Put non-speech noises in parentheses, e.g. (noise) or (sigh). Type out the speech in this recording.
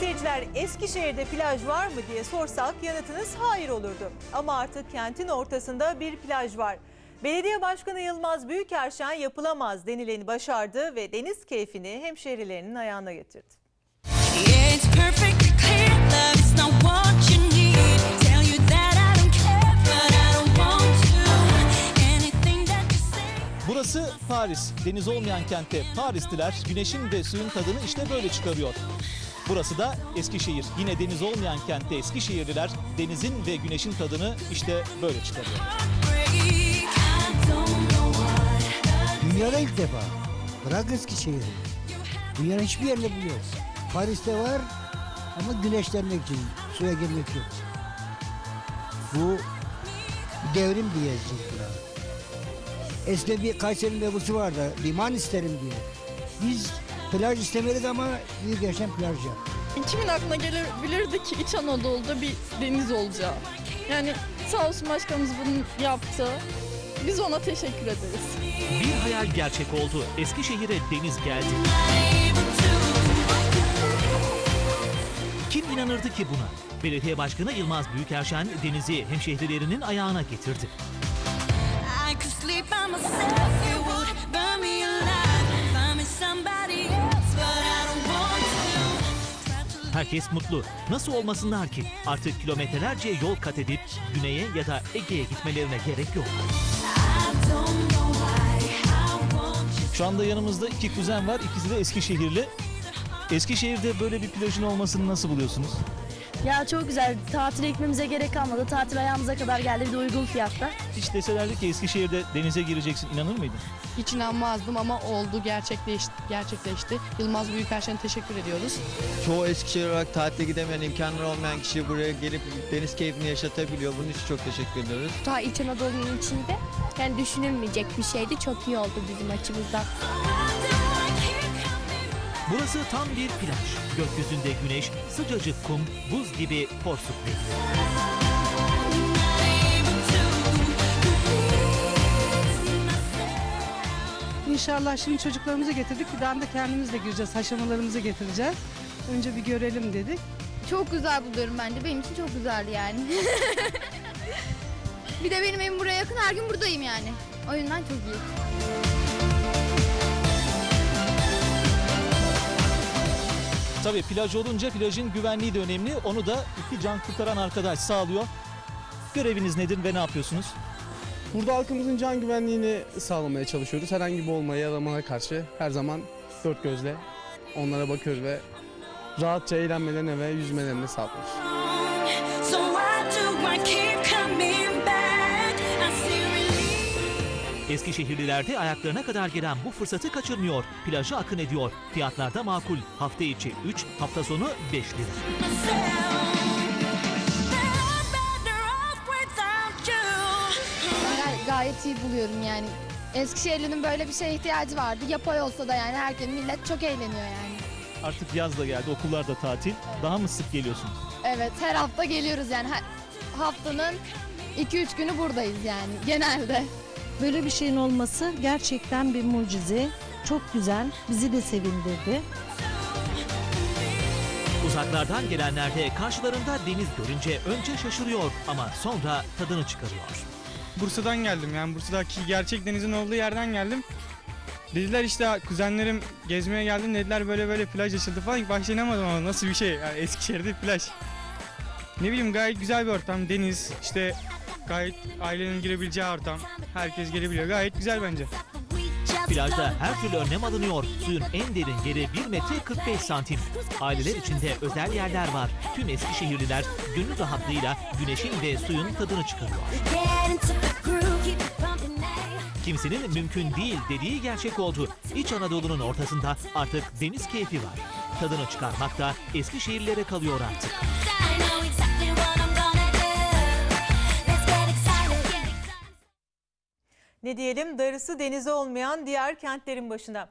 seyirciler Eskişehir'de plaj var mı diye sorsak yanıtınız hayır olurdu. Ama artık kentin ortasında bir plaj var. Belediye Başkanı Yılmaz Büyükerşen yapılamaz denileni başardı ve deniz keyfini hemşehrilerinin ayağına getirdi. Burası Paris. Deniz olmayan kentte Paristiler güneşin ve suyun tadını işte böyle çıkarıyor. Burası da Eskişehir. Yine deniz olmayan kentte Eskişehirliler denizin ve güneşin tadını işte böyle çıkarıyor. Dünyada ilk defa. Bırak Eskişehir'i. Dünyanın hiçbir yerinde bu yok. Paris'te var ama güneşlenmek için, suya girmek yok. Bu devrim diyeceğiz buna. Eskiden bir Kayseri'nin devusu vardı, liman isterim diye. Biz plaj istemedik ama büyük yaşam plaj yaptık. Kimin aklına gelebilirdi ki İç Anadolu'da bir deniz olacağı? Yani sağ olsun başkanımız bunu yaptı. Biz ona teşekkür ederiz. Bir hayal gerçek oldu. Eskişehir'e deniz geldi. Kim inanırdı ki buna? Belediye Başkanı Yılmaz Büyükerşen denizi hemşehrilerinin ayağına getirdi. I could sleep by myself. Herkes mutlu. Nasıl olmasınlar ki? Artık kilometrelerce yol kat edip güneye ya da Ege'ye gitmelerine gerek yok. Şu anda yanımızda iki kuzen var. İkisi de Eskişehirli. Eskişehir'de böyle bir plajın olmasını nasıl buluyorsunuz? Ya çok güzel. Tatile gitmemize gerek kalmadı. Tatil ayağımıza kadar geldi bir de uygun fiyatta. Hiç deselerdi ki Eskişehir'de denize gireceksin inanır mıydın? Hiç inanmazdım ama oldu, gerçekleşti. gerçekleşti. Yılmaz Büyükerşen'e teşekkür ediyoruz. Çoğu Eskişehir olarak tatile gidemeyen, imkanları olmayan kişi buraya gelip deniz keyfini yaşatabiliyor. Bunun için çok teşekkür ediyoruz. ta İç Anadolu'nun içinde yani düşünülmeyecek bir şeydi. Çok iyi oldu bizim açımızdan. Burası tam bir plaj. Gökyüzünde güneş, sıcacık kum, buz gibi porsuk rengi. İnşallah şimdi çocuklarımızı getirdik. Bir daha da kendimiz de gireceğiz. Haşamalarımızı getireceğiz. Önce bir görelim dedik. Çok güzel buluyorum bence. Benim için çok güzeldi yani. (laughs) bir de benim evim buraya yakın. Her gün buradayım yani. O yüzden çok iyi. Tabii plaj olunca plajın güvenliği de önemli. Onu da iki can kurtaran arkadaş sağlıyor. Göreviniz nedir ve ne yapıyorsunuz? Burada halkımızın can güvenliğini sağlamaya çalışıyoruz. Herhangi bir olmaya yaramana karşı her zaman dört gözle onlara bakıyoruz ve rahatça eğlenmelerine ve yüzmelerine sağlıyoruz. Eskişehirliler ayaklarına kadar gelen bu fırsatı kaçırmıyor. Plaja akın ediyor. Fiyatlar da makul. Hafta içi 3, hafta sonu 5 lira. gayet iyi buluyorum yani. Eskişehirli'nin böyle bir şeye ihtiyacı vardı. Yapay olsa da yani herkes millet çok eğleniyor yani. Artık yaz da geldi, okullar da tatil. Daha mı sık geliyorsunuz? Evet her hafta geliyoruz yani. Her- haftanın 2-3 günü buradayız yani genelde. Böyle bir şeyin olması gerçekten bir mucize. Çok güzel. Bizi de sevindirdi. Uzaklardan gelenler de karşılarında deniz görünce önce şaşırıyor ama sonra tadını çıkarıyor. Bursa'dan geldim yani Bursa'daki gerçek denizin olduğu yerden geldim. Dediler işte kuzenlerim gezmeye geldim dediler böyle böyle plaj açıldı falan. İlk başta inanmadım ama nasıl bir şey yani Eskişehir'de plaj. Ne bileyim gayet güzel bir ortam deniz işte gayet ailenin girebileceği ortam. Herkes girebiliyor gayet güzel bence. Plajda her türlü önlem alınıyor. Suyun en derin yeri 1 metre 45 santim. Aileler içinde özel yerler var. Tüm Eskişehirliler gönül rahatlığıyla güneşin ve suyun tadını çıkarıyor. Kimsenin mümkün değil dediği gerçek oldu. İç Anadolu'nun ortasında artık deniz keyfi var. Tadını çıkarmak da Eskişehirlilere kalıyor artık. Ne diyelim darısı denizi olmayan diğer kentlerin başına.